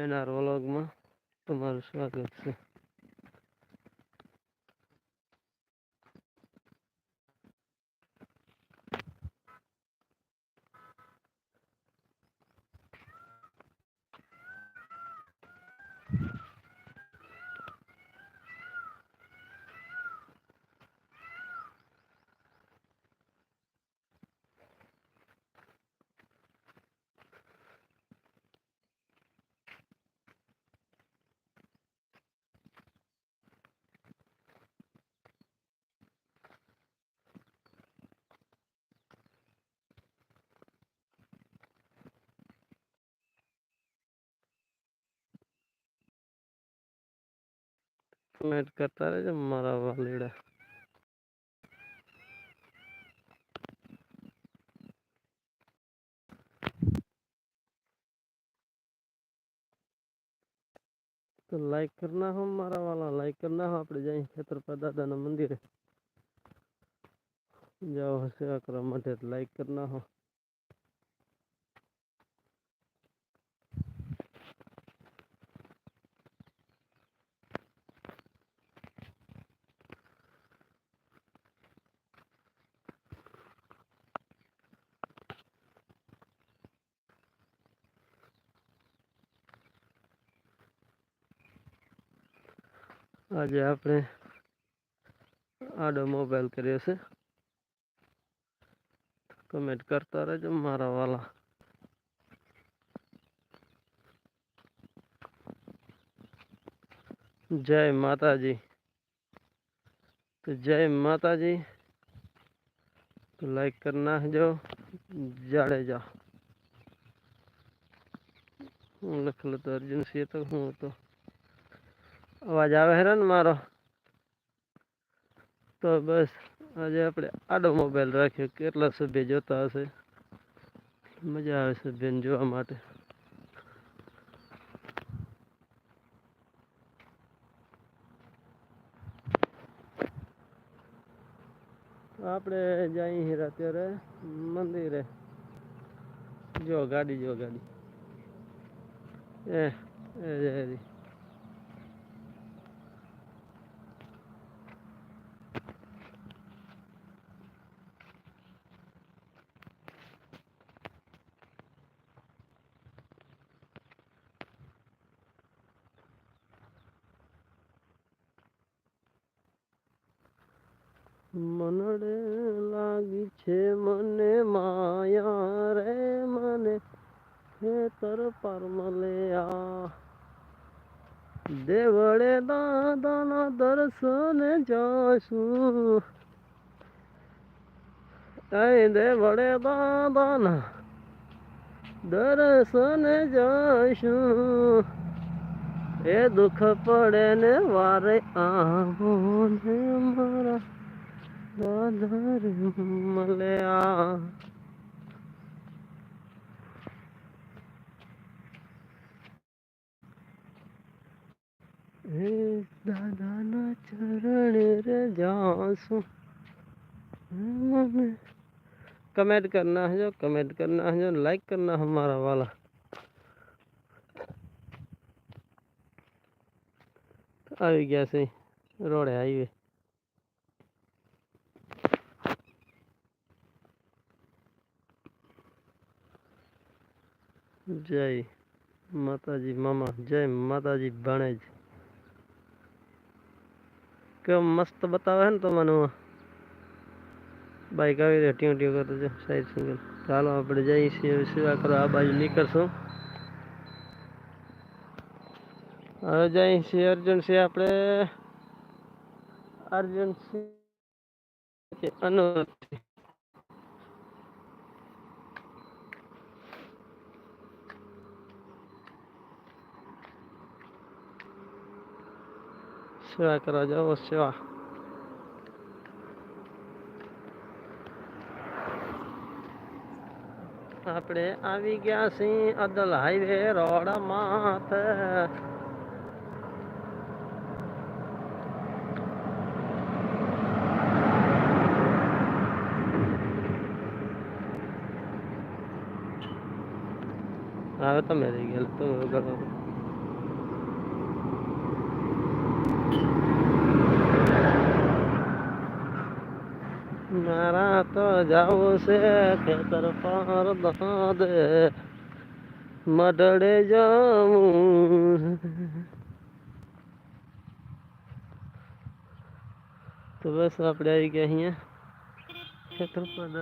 એના રોલોગમાં તમારું સ્વાગત છે कमेंट करता रहे जो मारा वालिड है तो लाइक करना हो मारा वाला लाइक करना हो अपने जाए खेतर पर दादा ना मंदिर जाओ हसे अक्रम लाइक करना हो आज आपने आडो मोबाइल कर कमेंट करता रहे जो मारा वाला जय माता जी तो जय माता जी तो लाइक करना है जो जाड़े जा लख लो तो अर्जुन सी तो हूँ तो અવાજ આવે હે ને મારો તો બસ આજે આપણે આડો મોબાઈલ રાખ્યો કેટલા સભ્ય જોતા હશે મજા આવે સભ્યને જોવા માટે આપણે જઈએ હીરા અત્યારે મંદિરે જો ગાડી જો ગાડી એ એ મનડે લાગી છે મને માયા રે મને ખેતર પર મળ્યા દેવળે દાદાના દર્શન જાશું અહીં દેવળે દાદાના દર્શન જાશું એ દુઃખ પડે ને વારે આવો ને મારા दादा चरण रे हम्म। कमेंट करना है जो कमेंट करना है जो लाइक करना हमारा वाला गया ગયા रोड़े आई હાઈવે જય માતાજી મામા જય માતાજી ભણેજ કેમ મસ્ત બતાવે ને તમારું બાઈક આવી રહ્યો ટ્યું ટ્યું કરતો છે સાઈડ સિંગલ ચાલો આપણે જઈએ છીએ સેવા કરો આ બાજુ નીકળશું હવે જઈએ છીએ અર્જુન સિંહ આપણે અર્જુન સિંહ અનુરોધ सेवा करा जाओ और सेवा આપણે આવી ગયા છીએ અદલ હાઈવે રોડ માથે હવે તમે રહી ગયા તો से खेतर पार दे मडड़े जाऊ तो बस आप खेतर पर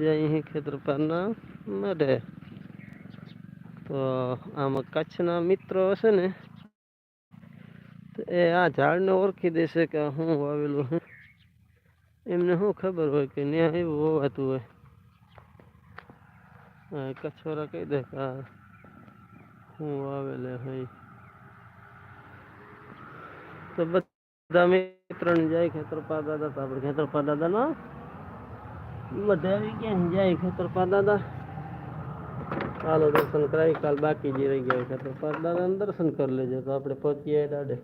जाइ है खेतर पर ना मडे तो आम कच्छ ना मित्र से ने तो ए आ झाड़ ने ओरखी दे से हूँ आवेलू हूँ એમને શું ખબર હોય કે ત્યાં એવું હોવાતું હોય કચોરા કહી દે કે શું આવેલે હોય તો બધા મિત્રણ જાય ખેતરપા દાદા તો આપણે ખેતરપા દાદાનો બધા આવી ગયા જાય ખેતરપા દાદા હાલો દર્શન કરાય કાલ બાકી જે રહી ગયા ખેતરપા દાદાને દર્શન કરી લેજો તો આપણે જાય દાડે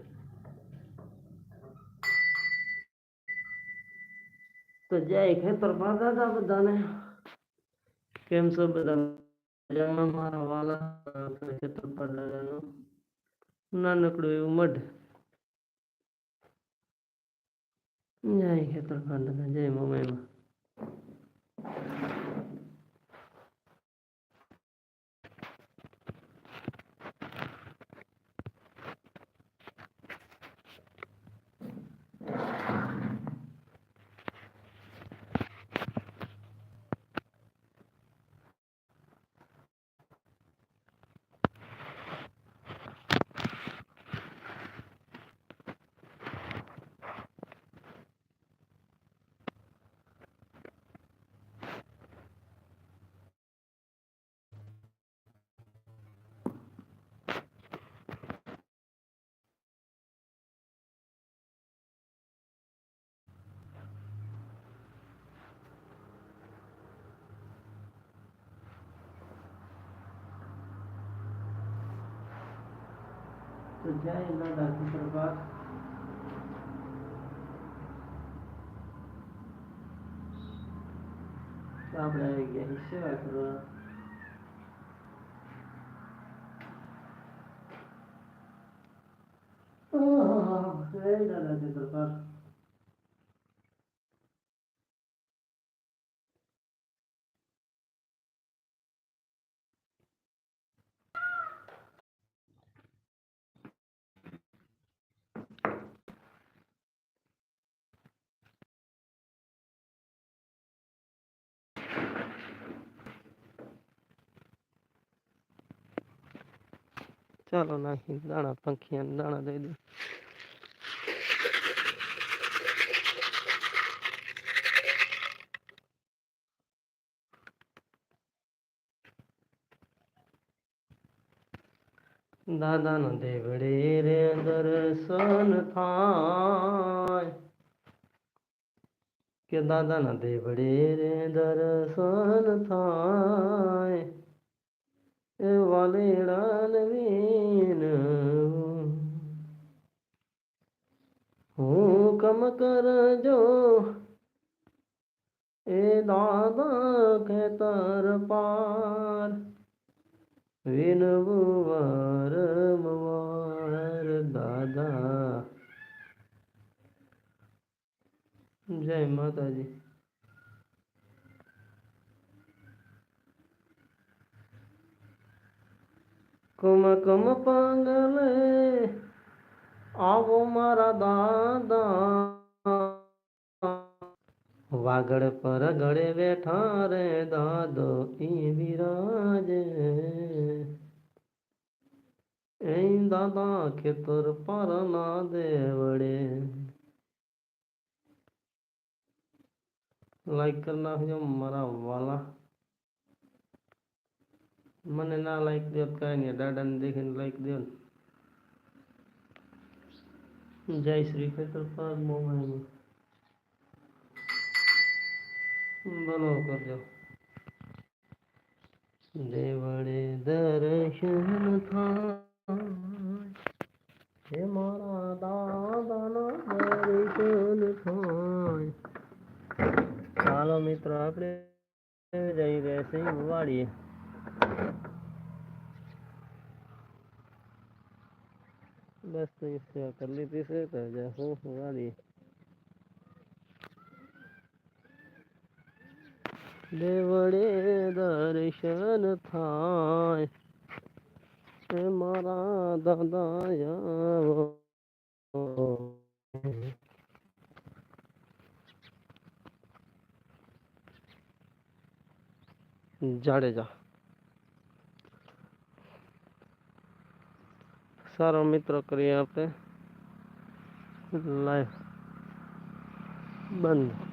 તો જય ખેતર પાતા હતા બધાને કેમ છો બધા મારા વાલા ખેતર પાટાનું નાનકડું એવું મઢ જય ખેતર પાટા જય મમ્મીમાં الجانب بعد التصرفات Sabra ilgili hissi var burada. Oh, neyle alakadır var? ચાલો નાખી દાણા પંખીયા દાણા દઈ દઉં દાદાનો દેવડે રે દર્શન થાય કે દાદાના દેવડે રે દર્શન થાય വളയിടാൻ വീണവും हुक्म कर जो ए दादा के तर पार विनबुवार मुवार दादा जय माता जी કુમકુમ પાંગલે આવો મારા દાદા વાગડ પર ગળે બેઠા રે દાદો ઈ વિરાજે એ દાદા ખેતર પર ના દેવડે લાઈક કરી નાખજો મારા વાલા મને ના લાઈક દેત કર નિયા ડાડાને દેખિન લાઈક દેન જય શ્રી કૃષ્ણ પરમ ભગવંતું સુંદર ઓ કરજો લે વડે દર્શન ન થાય હે મારા આદાન મોરી તન થાય હાલો મિત્રો આપણે જય જય ગૈસવાળી बस नहीं तो सेवा कर ली तीसरे कर जाओ उड़ा लिए देवड़े दर्शन थाए थाय मारा दादा या जाड़े जा સારો મિત્ર કરીએ આપણે લાઈફ બંધ